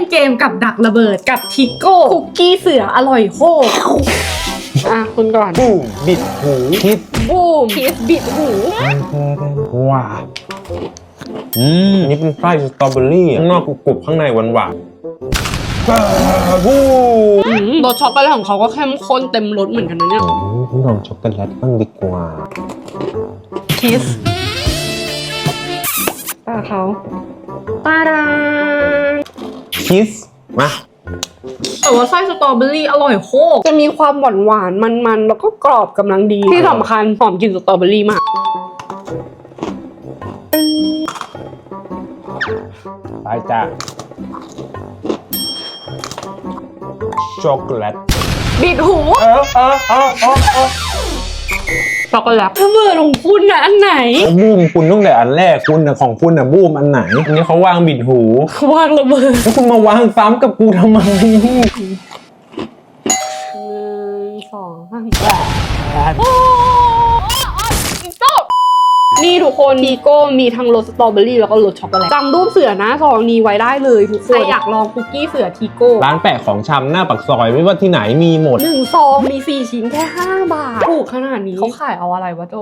นเกมกับดักระเบิดกับทิกโก้คุกกี้เสืออร่อยโคตรอะคุณก่อนบูมบิดหูคิดบูมคิสบิดหูว้าวอืมอันนี่เป็นไส้สตรอเบอรี่ข้างนอกกรุบๆข้างในหวานหวานๆบูมรสช็อกโกแลตของเขาก็เข้มข้นเต็มรสเหมือนกันนะเนี่ยลองช็อกโกแลตบ้างดีกว่าคิสตาเขาตาดา คิสมาแต่ว่าไส้สตรอเบอรี่อร่อยโคตรจะมีความหวานหวานมันมันๆแล้วก็กรอบกำลังดี ที่สำคัญหอมกลิ่นสตรอเบอรี่มาก ไปจ้าช็อกโกแลตบิดหู เออเออเออเออเออ ช็อกโกแลตระเบิดของคุณนะอันไหนบูมคุณตั้งแต่อันแรกคุณน่ะของคุณน่ะบูมอันไหนอันนี้เขาวางบิดหูวางระเบิดแล้วคุณมาวางซ้ำกับกูทำไมหนึ่งสองสามโอ้จบนี่ทุก คนทีโก้มีทั้งรสสตรอเบอรี่แล้วก็รสช็อกโกแลตจำรูปเสือหน้าซองนี้ไว้ได้เลยทุกคนใครอยากลองคุกกี้เสือทีโก้ร้านแปะของชำหน้าปักซอยไม่ว่าที่ไหนมีหมด หนึ่งซองมีสี่ชิ้นแค่ 5 บาทถูกขนาดนี้เขาขายเอาอะไรวะโจ